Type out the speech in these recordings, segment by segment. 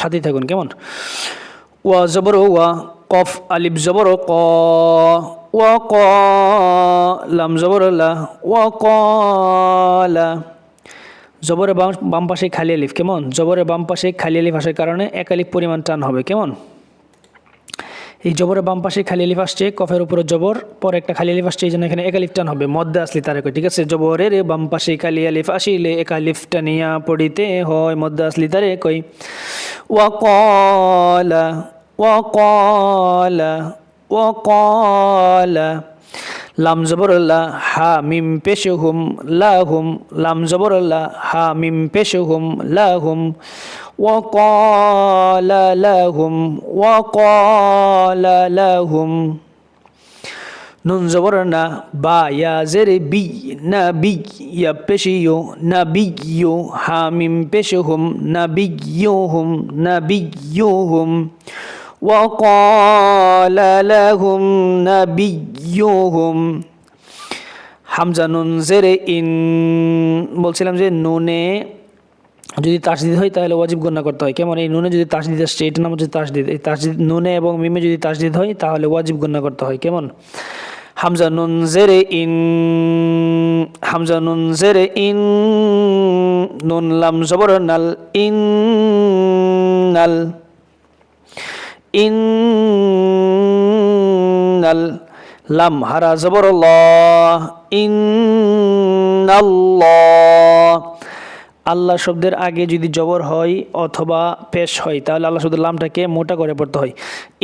সাথেই থাকুন, কেমন? ওয়া জবর, ওয়া কফ, আলিফ জবর, ক, ওয়া ক, লাম জবর, লা, ওয়া ক, লা। জবরের বাম বাম পাশে খালি আলিফ, কেমন? জবরের বাম পাশে খালি আলিফ আসার কারণে এক আলিফ পরিমাণ টান হবে, কেমন? এই জবরের বাম পাশে খালি এলিফ আসছে কফের উপরে জবর, পরে একটা খালি এলিফ আসছে এই জন্য এখানে একালিফ টান হবে। মধ্যে আসলি তার ঠিক আছে? জবরের বাম পাশে খালি আলিফ আসিলে একালিফ টানিয়া পড়িতে হয় মধ্যে আসলি তারে কই ওয়াকলা ওয়াকলা ওয়াকলা লাম জবরল্লা হা মিম পেশুহুম লাহুম লাম জবরল্লা হা মিম পেশুহুম লাহুম وقال لهم وقال لهم নুন জবর না বা ইয়া জেরে বি না বি ইয়া পেশি ইউ না বি ইউ হামিম পেশে হুম না বি ইউ হুম না বি ইউ হুম وقال لهم نبيهم হামজা নুন জেরে ইন বলছিলাম যে নুনে যদি তাসদিদ হয় তাহলে ওয়াজিব গণ্য করতে হয় কেমন এই নুনে যদি তাসদিদ আসছে এটার নাম হচ্ছে তাসদিদ এই তাসদিদ নুনে এবং মিমে যদি তাসদিদ হয় তাহলে ওয়াজিব গণ্য করতে হয় কেমন হামজা নুন জেরে ইন হামজা নুন জেরে ইন নুন লাম জবর নাল ইন নাল ইন নাল লাম হারা জবর ল আল্লাহ শব্দের আগে যদি জবর হয় অথবা পেশ হয়, তাহলে আল্লাহ শব্দের লামটাকে মোটা করে পড়তে হয়।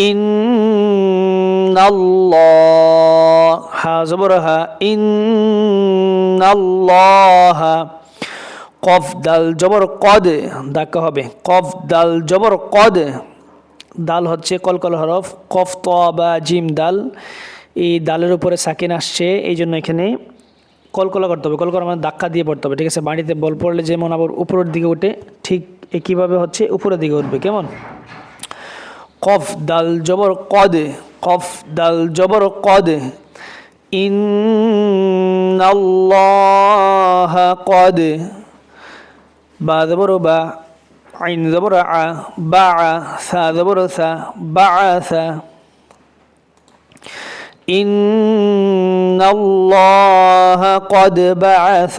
ইন হা জবর, হা ইন কফ দাল জবর কদ ডাকা হবে। কফ দাল জবর কদ দাল হচ্ছে কলকল হরফ, কফ ত বা জিম দাল। এই দালের উপরে সাকিন আসছে, এই জন্য এখানে কলকলা করতে হবে। কলকলা মানে ধাক্কা দিয়ে পড়তে হবে, ঠিক আছে? বাড়িতে বল পড়লে যেমন আবার উপরের দিকে উঠে, ঠিক একইভাবে হচ্ছে উপরের দিকে উঠবে, কেমন? কফ দাল জবর কদ, কফ দাল জবর কদ ইন কদ। বা জবর বা আইন জবর আ বা সা জবর সা বা সা إن الله قد بعث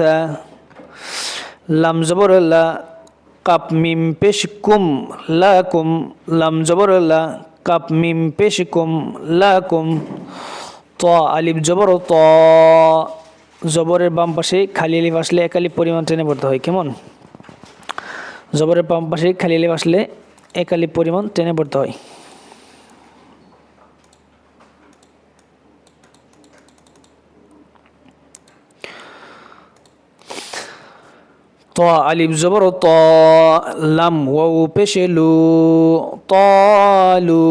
লাম জবর লা কাপ মিম পেশ কুম লাকুম লাম জবর লা কাপ মিম পেশ কুম লাকুম ত আলিফ জবর ত জবরের বাম পাশে খালি আলিফ আসলে এক আলিফ পরিমাণ টেনে পড়তে হয় কেমন জবরের বাম পাশে খালি আলিফ আসলে এক আলিফ পরিমাণ টেনে পড়তে হয়। ত আলিফ জবর ত, লাম ও পেশেলু তলু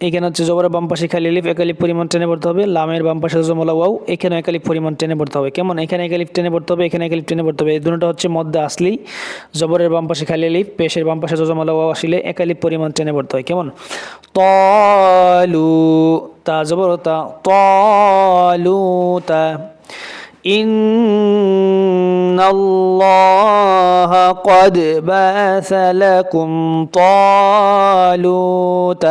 এখানে হচ্ছে জবরের বাম পাশে খালি লিফ একালিফ পরিমাণ টেনে পড়তে হবে লামের বাম পাশে জমলা ওয়াও এখানে একালিফ পরিমাণ টেনে পড়তে হবে কেমন এখানে একালিফ টেনে পড়তে হবে এখানে একালিফ টেনে পড়তে হবে এই দুটোটা হচ্ছে মধ্যে আসলি জবরের বাম পাশে খালি লিফ পেশের বাম পাশে জমলা ওয়াও আসলে একালিফ পরিমাণ টেনে পড়তে হয় কেমন তলু তা জবর তা তলু তা إن الله قد بعث لكم طالوت